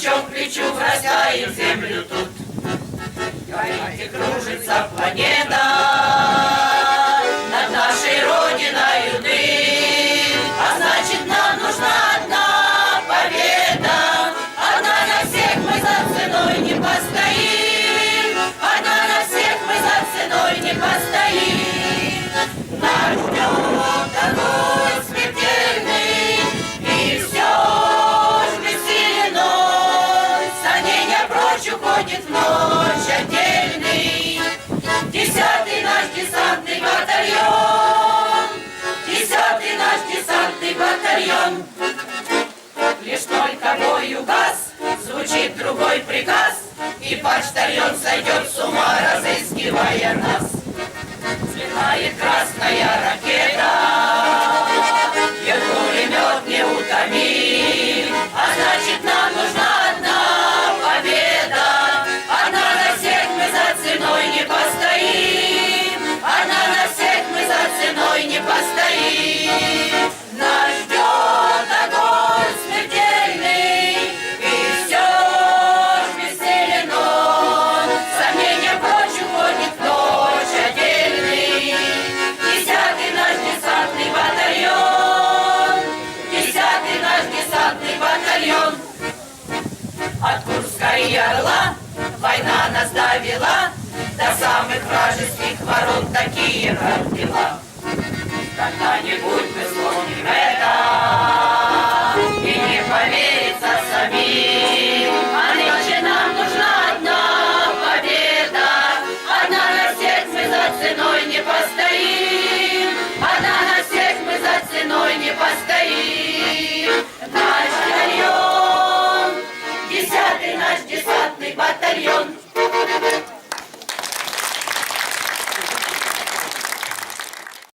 плечо к плечу врастаем землю тут. Горит и кружится планета над нашей родиной дым. А значит, нам нужна одна победа. Одна на всех мы за ценой не постоим. Одна на всех мы за ценой не постоим. Наш убивая нас. Слетает красная ракета. война нас довела До самых вражеских ворот такие, как. Когда-нибудь